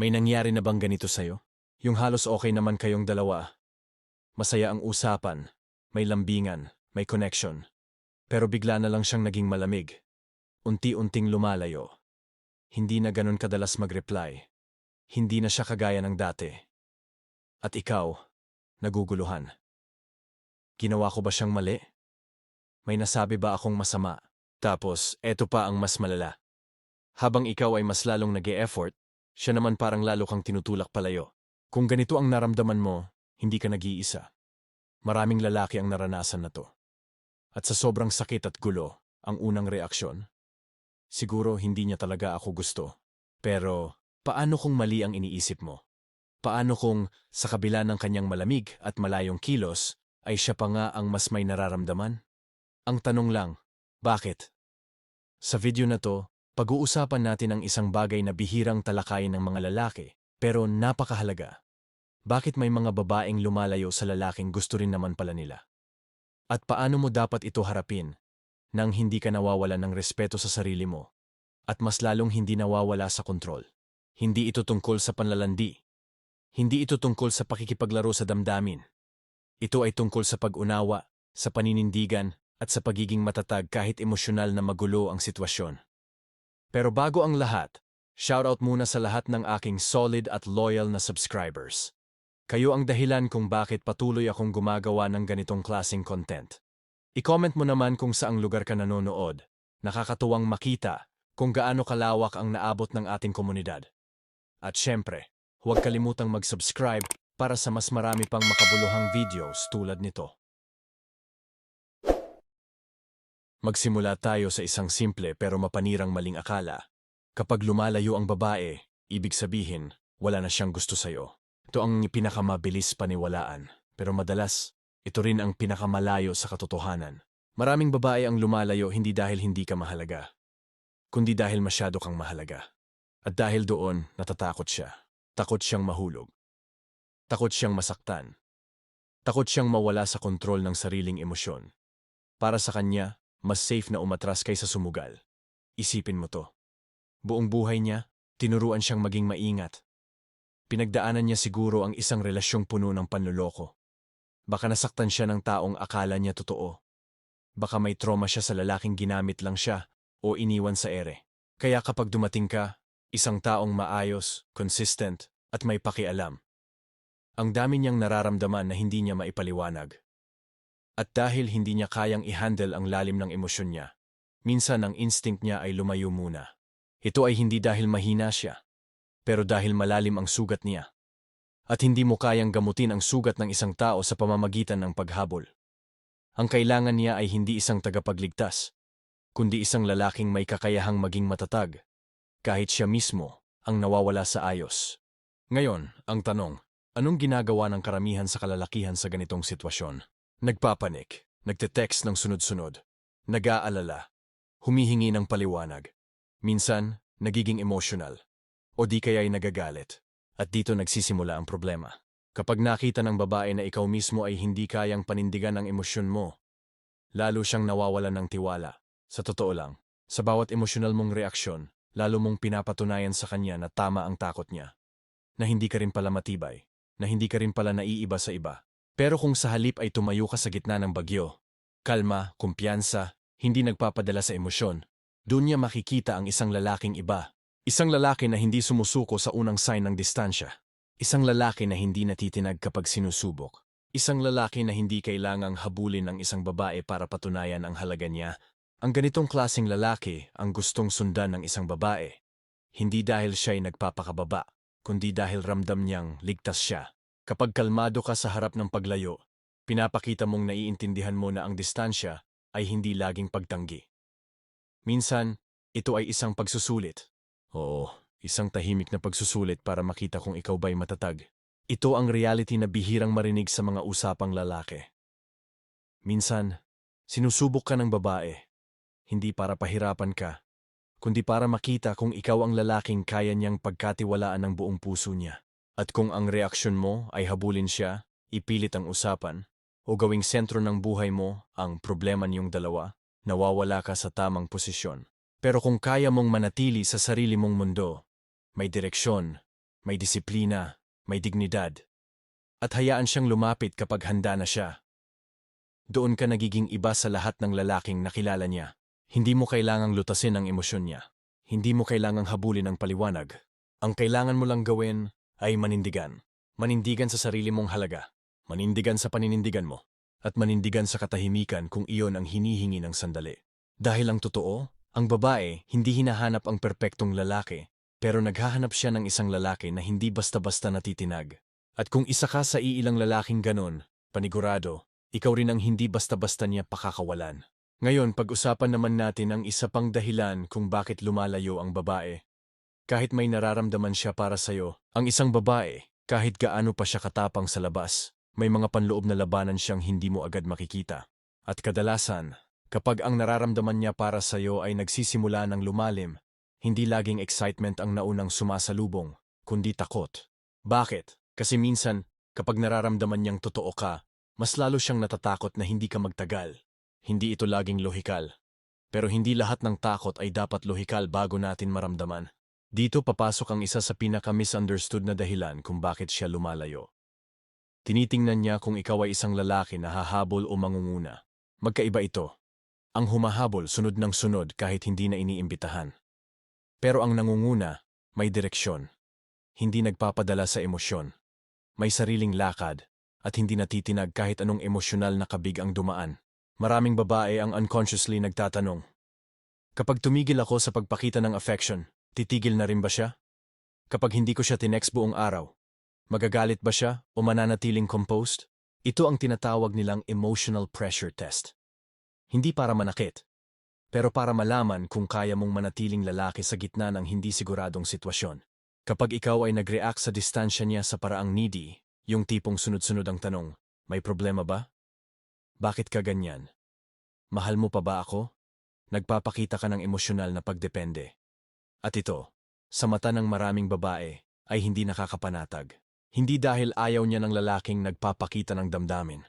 May nangyari na bang ganito sa'yo? Yung halos okay naman kayong dalawa. Masaya ang usapan, may lambingan, may connection. Pero bigla na lang siyang naging malamig. Unti-unting lumalayo. Hindi na ganun kadalas mag-reply. Hindi na siya kagaya ng dati. At ikaw, naguguluhan. Ginawa ko ba siyang mali? May nasabi ba akong masama? Tapos, eto pa ang mas malala. Habang ikaw ay mas lalong nag effort siya naman parang lalo kang tinutulak palayo. Kung ganito ang naramdaman mo, hindi ka nag-iisa. Maraming lalaki ang naranasan na to. At sa sobrang sakit at gulo, ang unang reaksyon, siguro hindi niya talaga ako gusto. Pero, paano kung mali ang iniisip mo? Paano kung, sa kabila ng kanyang malamig at malayong kilos, ay siya pa nga ang mas may nararamdaman? Ang tanong lang, bakit? Sa video na to, pag-uusapan natin ang isang bagay na bihirang talakayin ng mga lalaki, pero napakahalaga. Bakit may mga babaeng lumalayo sa lalaking gusto rin naman pala nila? At paano mo dapat ito harapin nang hindi ka nawawala ng respeto sa sarili mo at mas lalong hindi nawawala sa kontrol? Hindi ito tungkol sa panlalandi. Hindi ito tungkol sa pakikipaglaro sa damdamin. Ito ay tungkol sa pag-unawa, sa paninindigan, at sa pagiging matatag kahit emosyonal na magulo ang sitwasyon. Pero bago ang lahat, shoutout muna sa lahat ng aking solid at loyal na subscribers. Kayo ang dahilan kung bakit patuloy akong gumagawa ng ganitong klasing content. I-comment mo naman kung saang lugar ka nanonood. Nakakatuwang makita kung gaano kalawak ang naabot ng ating komunidad. At syempre, huwag kalimutang mag-subscribe para sa mas marami pang makabuluhang videos tulad nito. Magsimula tayo sa isang simple pero mapanirang maling akala. Kapag lumalayo ang babae, ibig sabihin, wala na siyang gusto sa'yo. Ito ang pinakamabilis paniwalaan, pero madalas, ito rin ang pinakamalayo sa katotohanan. Maraming babae ang lumalayo hindi dahil hindi ka mahalaga, kundi dahil masyado kang mahalaga. At dahil doon, natatakot siya. Takot siyang mahulog. Takot siyang masaktan. Takot siyang mawala sa kontrol ng sariling emosyon. Para sa kanya, mas safe na umatras kaysa sumugal. Isipin mo to. Buong buhay niya, tinuruan siyang maging maingat, Pinagdaanan niya siguro ang isang relasyong puno ng panluloko. Baka nasaktan siya ng taong akala niya totoo. Baka may trauma siya sa lalaking ginamit lang siya o iniwan sa ere. Kaya kapag dumating ka, isang taong maayos, consistent, at may pakialam. Ang dami niyang nararamdaman na hindi niya maipaliwanag. At dahil hindi niya kayang i-handle ang lalim ng emosyon niya, minsan ang instinct niya ay lumayo muna. Ito ay hindi dahil mahina siya, pero dahil malalim ang sugat niya. At hindi mo kayang gamutin ang sugat ng isang tao sa pamamagitan ng paghabol. Ang kailangan niya ay hindi isang tagapagligtas, kundi isang lalaking may kakayahang maging matatag, kahit siya mismo ang nawawala sa ayos. Ngayon, ang tanong, anong ginagawa ng karamihan sa kalalakihan sa ganitong sitwasyon? Nagpapanik, nagte-text ng sunod-sunod, nag-aalala, humihingi ng paliwanag. Minsan, nagiging emotional o di kaya'y nagagalit. At dito nagsisimula ang problema. Kapag nakita ng babae na ikaw mismo ay hindi kayang panindigan ang emosyon mo, lalo siyang nawawalan ng tiwala. Sa totoo lang, sa bawat emosyonal mong reaksyon, lalo mong pinapatunayan sa kanya na tama ang takot niya. Na hindi ka rin pala matibay, na hindi ka rin pala naiiba sa iba. Pero kung sa halip ay tumayo ka sa gitna ng bagyo, kalma, kumpiyansa, hindi nagpapadala sa emosyon, doon niya makikita ang isang lalaking iba Isang lalaki na hindi sumusuko sa unang sign ng distansya. Isang lalaki na hindi natitinag kapag sinusubok. Isang lalaki na hindi kailangang habulin ng isang babae para patunayan ang halaga niya. Ang ganitong klasing lalaki ang gustong sundan ng isang babae. Hindi dahil siya'y nagpapakababa, kundi dahil ramdam niyang ligtas siya. Kapag kalmado ka sa harap ng paglayo, pinapakita mong naiintindihan mo na ang distansya ay hindi laging pagtanggi. Minsan, ito ay isang pagsusulit. Oo, isang tahimik na pagsusulit para makita kung ikaw ba'y matatag. Ito ang reality na bihirang marinig sa mga usapang lalaki. Minsan, sinusubok ka ng babae, hindi para pahirapan ka, kundi para makita kung ikaw ang lalaking kaya niyang pagkatiwalaan ng buong puso niya. At kung ang reaksyon mo ay habulin siya, ipilit ang usapan, o gawing sentro ng buhay mo ang problema niyong dalawa, nawawala ka sa tamang posisyon. Pero kung kaya mong manatili sa sarili mong mundo, may direksyon, may disiplina, may dignidad. At hayaan siyang lumapit kapag handa na siya. Doon ka nagiging iba sa lahat ng lalaking nakilala niya. Hindi mo kailangang lutasin ang emosyon niya. Hindi mo kailangang habulin ang paliwanag. Ang kailangan mo lang gawin ay manindigan. Manindigan sa sarili mong halaga. Manindigan sa paninindigan mo. At manindigan sa katahimikan kung iyon ang hinihingi ng sandali. Dahil ang totoo, ang babae hindi hinahanap ang perpektong lalaki, pero naghahanap siya ng isang lalaki na hindi basta-basta natitinag. At kung isa ka sa iilang lalaking ganon, panigurado, ikaw rin ang hindi basta-basta niya pakakawalan. Ngayon, pag-usapan naman natin ang isa pang dahilan kung bakit lumalayo ang babae. Kahit may nararamdaman siya para sa'yo, ang isang babae, kahit gaano pa siya katapang sa labas, may mga panloob na labanan siyang hindi mo agad makikita. At kadalasan, kapag ang nararamdaman niya para sa'yo ay nagsisimula ng lumalim, hindi laging excitement ang naunang sumasalubong, kundi takot. Bakit? Kasi minsan, kapag nararamdaman niyang totoo ka, mas lalo siyang natatakot na hindi ka magtagal. Hindi ito laging lohikal. Pero hindi lahat ng takot ay dapat lohikal bago natin maramdaman. Dito papasok ang isa sa pinaka-misunderstood na dahilan kung bakit siya lumalayo. Tinitingnan niya kung ikaw ay isang lalaki na hahabol o mangunguna. Magkaiba ito. Ang humahabol sunod ng sunod kahit hindi na iniimbitahan. Pero ang nangunguna, may direksyon. Hindi nagpapadala sa emosyon. May sariling lakad, at hindi natitinag kahit anong emosyonal na kabig ang dumaan. Maraming babae ang unconsciously nagtatanong. Kapag tumigil ako sa pagpakita ng affection, titigil na rin ba siya? Kapag hindi ko siya tinext buong araw, magagalit ba siya o mananatiling composed? Ito ang tinatawag nilang emotional pressure test. Hindi para manakit, pero para malaman kung kaya mong manatiling lalaki sa gitna ng hindi siguradong sitwasyon. Kapag ikaw ay nag-react sa distansya niya sa paraang needy, yung tipong sunod-sunod ang tanong, may problema ba? Bakit ka ganyan? Mahal mo pa ba ako? Nagpapakita ka ng emosyonal na pagdepende. At ito, sa mata ng maraming babae, ay hindi nakakapanatag. Hindi dahil ayaw niya ng lalaking nagpapakita ng damdamin.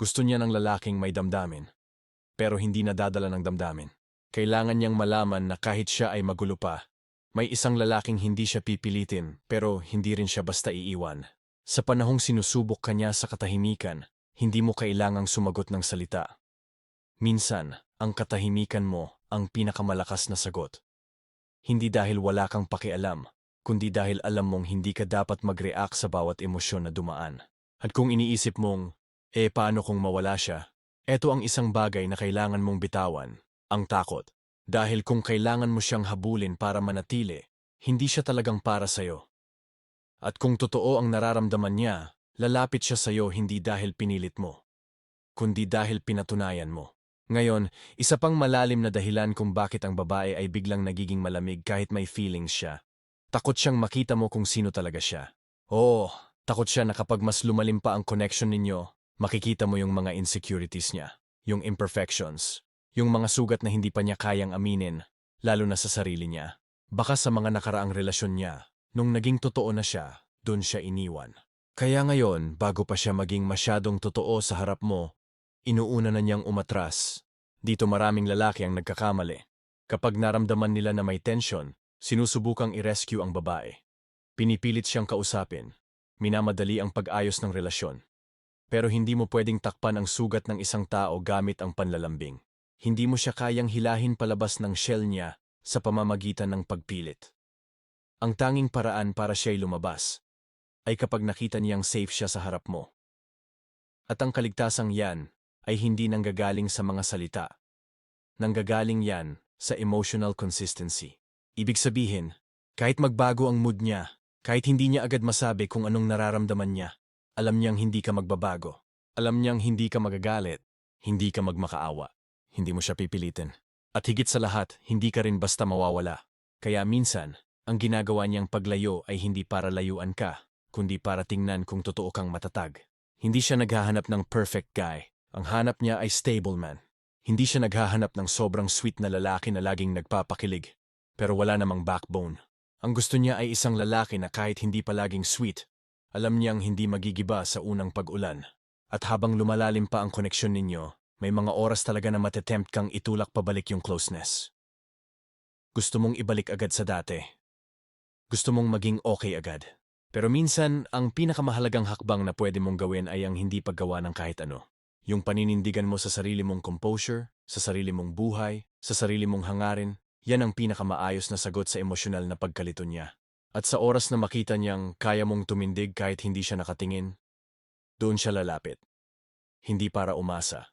Gusto niya ng lalaking may damdamin, pero hindi nadadala ng damdamin. Kailangan niyang malaman na kahit siya ay magulo pa, may isang lalaking hindi siya pipilitin pero hindi rin siya basta iiwan. Sa panahong sinusubok kanya sa katahimikan, hindi mo kailangang sumagot ng salita. Minsan, ang katahimikan mo ang pinakamalakas na sagot. Hindi dahil wala kang pakialam, kundi dahil alam mong hindi ka dapat mag-react sa bawat emosyon na dumaan. At kung iniisip mong, eh paano kung mawala siya? Ito ang isang bagay na kailangan mong bitawan, ang takot. Dahil kung kailangan mo siyang habulin para manatili, hindi siya talagang para sa'yo. At kung totoo ang nararamdaman niya, lalapit siya sa iyo hindi dahil pinilit mo, kundi dahil pinatunayan mo. Ngayon, isa pang malalim na dahilan kung bakit ang babae ay biglang nagiging malamig kahit may feelings siya. Takot siyang makita mo kung sino talaga siya. Oo, takot siya na kapag mas lumalim pa ang connection ninyo, makikita mo yung mga insecurities niya, yung imperfections, yung mga sugat na hindi pa niya kayang aminin, lalo na sa sarili niya. Baka sa mga nakaraang relasyon niya, Nung naging totoo na siya, doon siya iniwan. Kaya ngayon, bago pa siya maging masyadong totoo sa harap mo, inuuna na niyang umatras. Dito maraming lalaki ang nagkakamali. Kapag naramdaman nila na may tension, sinusubukang i-rescue ang babae. Pinipilit siyang kausapin. Minamadali ang pag-ayos ng relasyon. Pero hindi mo pwedeng takpan ang sugat ng isang tao gamit ang panlalambing. Hindi mo siya kayang hilahin palabas ng shell niya sa pamamagitan ng pagpilit. Ang tanging paraan para siya'y lumabas ay kapag nakita niyang safe siya sa harap mo. At ang kaligtasang yan ay hindi nanggagaling sa mga salita. Nanggagaling yan sa emotional consistency. Ibig sabihin, kahit magbago ang mood niya, kahit hindi niya agad masabi kung anong nararamdaman niya, alam niyang hindi ka magbabago. Alam niyang hindi ka magagalit, hindi ka magmakaawa. Hindi mo siya pipilitin. At higit sa lahat, hindi ka rin basta mawawala. Kaya minsan, ang ginagawa niyang paglayo ay hindi para layuan ka, kundi para tingnan kung totoo kang matatag. Hindi siya naghahanap ng perfect guy. Ang hanap niya ay stable man. Hindi siya naghahanap ng sobrang sweet na lalaki na laging nagpapakilig, pero wala namang backbone. Ang gusto niya ay isang lalaki na kahit hindi palaging sweet, alam niyang hindi magigiba sa unang pag-ulan. At habang lumalalim pa ang koneksyon ninyo, may mga oras talaga na matetempt kang itulak pabalik yung closeness. Gusto mong ibalik agad sa dati, Gusto mong maging okay agad. Pero minsan, ang pinakamahalagang hakbang na pwede mong gawin ay ang hindi paggawa ng kahit ano. Yung paninindigan mo sa sarili mong composure, sa sarili mong buhay, sa sarili mong hangarin, yan ang pinakamaayos na sagot sa emosyonal na pagkalito niya. At sa oras na makita niyang kaya mong tumindig kahit hindi siya nakatingin, doon siya lalapit. Hindi para umasa,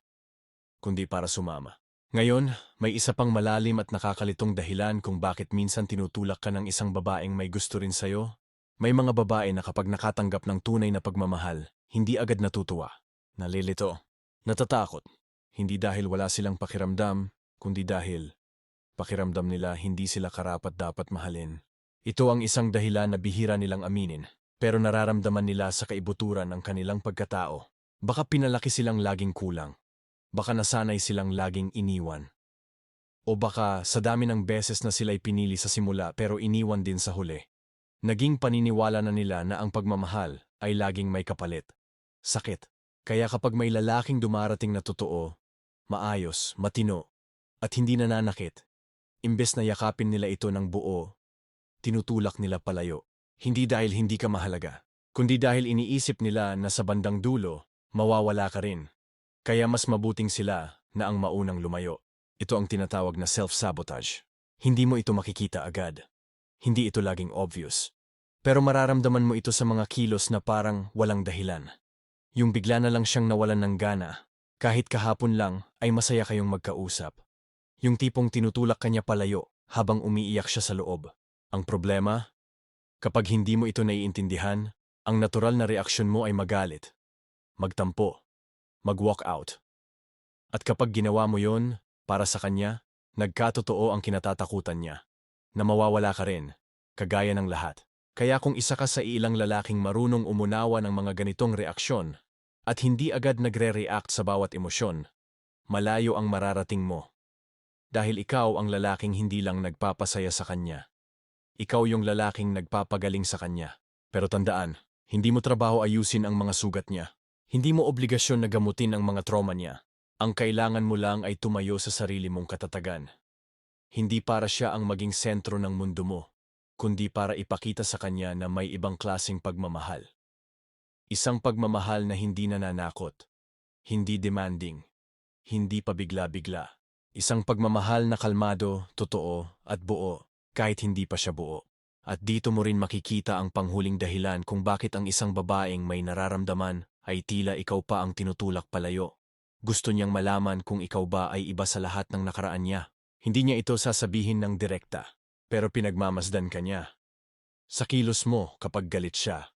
kundi para sumama. Ngayon, may isa pang malalim at nakakalitong dahilan kung bakit minsan tinutulak ka ng isang babaeng may gusto rin sa'yo. May mga babae na kapag nakatanggap ng tunay na pagmamahal, hindi agad natutuwa, nalilito, natatakot. Hindi dahil wala silang pakiramdam, kundi dahil pakiramdam nila hindi sila karapat dapat mahalin. Ito ang isang dahilan na bihira nilang aminin, pero nararamdaman nila sa kaibuturan ng kanilang pagkatao. Baka pinalaki silang laging kulang. Baka nasanay silang laging iniwan. O baka sa dami ng beses na sila'y pinili sa simula pero iniwan din sa huli. Naging paniniwala na nila na ang pagmamahal ay laging may kapalit. Sakit. Kaya kapag may lalaking dumarating na totoo, maayos, matino, at hindi nananakit, imbes na yakapin nila ito ng buo, tinutulak nila palayo. Hindi dahil hindi ka mahalaga, kundi dahil iniisip nila na sa bandang dulo, mawawala ka rin. Kaya mas mabuting sila na ang maunang lumayo. Ito ang tinatawag na self-sabotage. Hindi mo ito makikita agad. Hindi ito laging obvious. Pero mararamdaman mo ito sa mga kilos na parang walang dahilan. Yung bigla na lang siyang nawalan ng gana, kahit kahapon lang ay masaya kayong magkausap. Yung tipong tinutulak kanya palayo habang umiiyak siya sa loob. Ang problema? Kapag hindi mo ito naiintindihan, ang natural na reaksyon mo ay magalit, magtampo, mag-walk out. At kapag ginawa mo yon para sa kanya, nagkatotoo ang kinatatakutan niya, na mawawala ka rin, kagaya ng lahat. Kaya kung isa ka sa ilang lalaking marunong umunawa ng mga ganitong reaksyon, at hindi agad nagre-react sa bawat emosyon, malayo ang mararating mo. Dahil ikaw ang lalaking hindi lang nagpapasaya sa kanya. Ikaw yung lalaking nagpapagaling sa kanya. Pero tandaan, hindi mo trabaho ayusin ang mga sugat niya. Hindi mo obligasyon na gamutin ang mga trauma niya. Ang kailangan mo lang ay tumayo sa sarili mong katatagan. Hindi para siya ang maging sentro ng mundo mo, kundi para ipakita sa kanya na may ibang klasing pagmamahal. Isang pagmamahal na hindi nananakot, hindi demanding, hindi pabigla-bigla. Isang pagmamahal na kalmado, totoo, at buo, kahit hindi pa siya buo. At dito mo rin makikita ang panghuling dahilan kung bakit ang isang babaeng may nararamdaman ay tila ikaw pa ang tinutulak palayo. Gusto niyang malaman kung ikaw ba ay iba sa lahat ng nakaraan niya. Hindi niya ito sasabihin ng direkta, pero pinagmamasdan ka niya. Sa kilos mo kapag galit siya.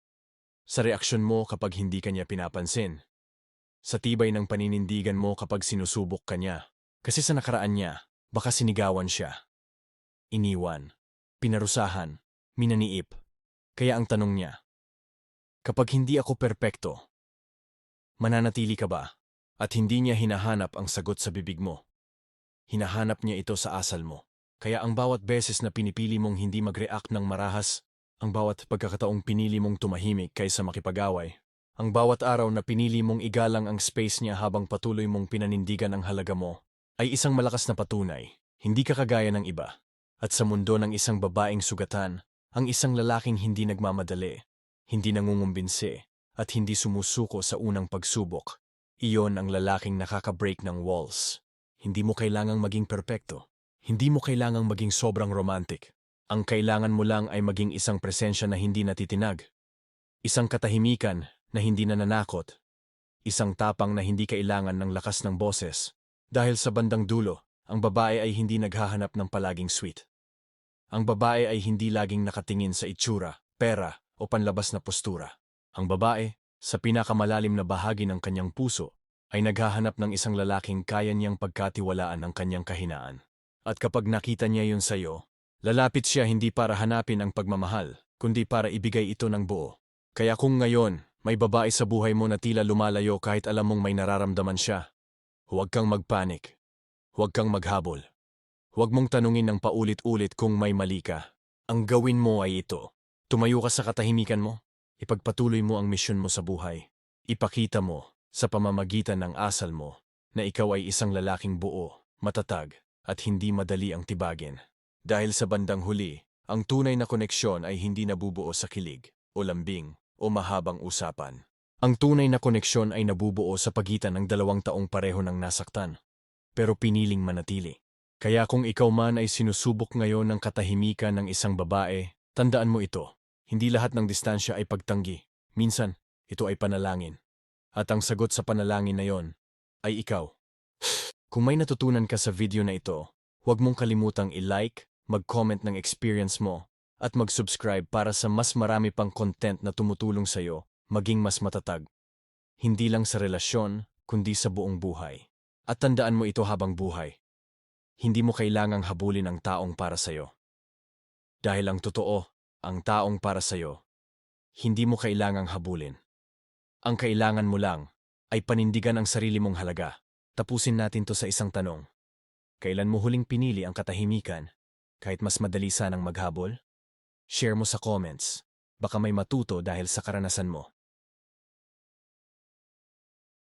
Sa reaksyon mo kapag hindi kanya pinapansin. Sa tibay ng paninindigan mo kapag sinusubok ka niya. Kasi sa nakaraan niya, baka sinigawan siya. Iniwan. Pinarusahan. Minaniip. Kaya ang tanong niya, Kapag hindi ako perpekto, mananatili ka ba? At hindi niya hinahanap ang sagot sa bibig mo. Hinahanap niya ito sa asal mo. Kaya ang bawat beses na pinipili mong hindi mag-react ng marahas, ang bawat pagkakataong pinili mong tumahimik kaysa makipag-away, ang bawat araw na pinili mong igalang ang space niya habang patuloy mong pinanindigan ang halaga mo, ay isang malakas na patunay, hindi ka kagaya ng iba. At sa mundo ng isang babaeng sugatan, ang isang lalaking hindi nagmamadali, hindi nangungumbinsi, at hindi sumusuko sa unang pagsubok. Iyon ang lalaking nakaka-break ng walls. Hindi mo kailangang maging perpekto. Hindi mo kailangang maging sobrang romantic. Ang kailangan mo lang ay maging isang presensya na hindi natitinag. Isang katahimikan na hindi nananakot. Isang tapang na hindi kailangan ng lakas ng boses. Dahil sa bandang dulo, ang babae ay hindi naghahanap ng palaging sweet. Ang babae ay hindi laging nakatingin sa itsura, pera o panlabas na postura. Ang babae, sa pinakamalalim na bahagi ng kanyang puso, ay naghahanap ng isang lalaking kaya niyang pagkatiwalaan ang kanyang kahinaan. At kapag nakita niya yun sa'yo, lalapit siya hindi para hanapin ang pagmamahal, kundi para ibigay ito ng buo. Kaya kung ngayon, may babae sa buhay mo na tila lumalayo kahit alam mong may nararamdaman siya, huwag kang magpanik. Huwag kang maghabol. Huwag mong tanungin ng paulit-ulit kung may mali ka. Ang gawin mo ay ito. Tumayo ka sa katahimikan mo. Ipagpatuloy mo ang misyon mo sa buhay. Ipakita mo, sa pamamagitan ng asal mo, na ikaw ay isang lalaking buo, matatag, at hindi madali ang tibagin. Dahil sa bandang huli, Ang tunay na koneksyon ay hindi nabubuo sa kilig, o lambing, o mahabang usapan. Ang tunay na koneksyon ay nabubuo sa pagitan ng dalawang taong pareho ng nasaktan, pero piniling manatili. Kaya kung ikaw man ay sinusubok ngayon ng katahimikan ng isang babae, tandaan mo ito. Hindi lahat ng distansya ay pagtanggi. Minsan, ito ay panalangin. At ang sagot sa panalangin na yon ay ikaw. Kung may natutunan ka sa video na ito, huwag mong kalimutang i-like, mag-comment ng experience mo, at mag-subscribe para sa mas marami pang content na tumutulong sa'yo maging mas matatag. Hindi lang sa relasyon, kundi sa buong buhay. At tandaan mo ito habang buhay. Hindi mo kailangang habulin ang taong para sa'yo. Dahil ang totoo, ang taong para sa'yo, hindi mo kailangang habulin. Ang kailangan mo lang ay panindigan ang sarili mong halaga. Tapusin natin to sa isang tanong. Kailan mo huling pinili ang katahimikan kahit mas madali sanang maghabol? Share mo sa comments. Baka may matuto dahil sa karanasan mo.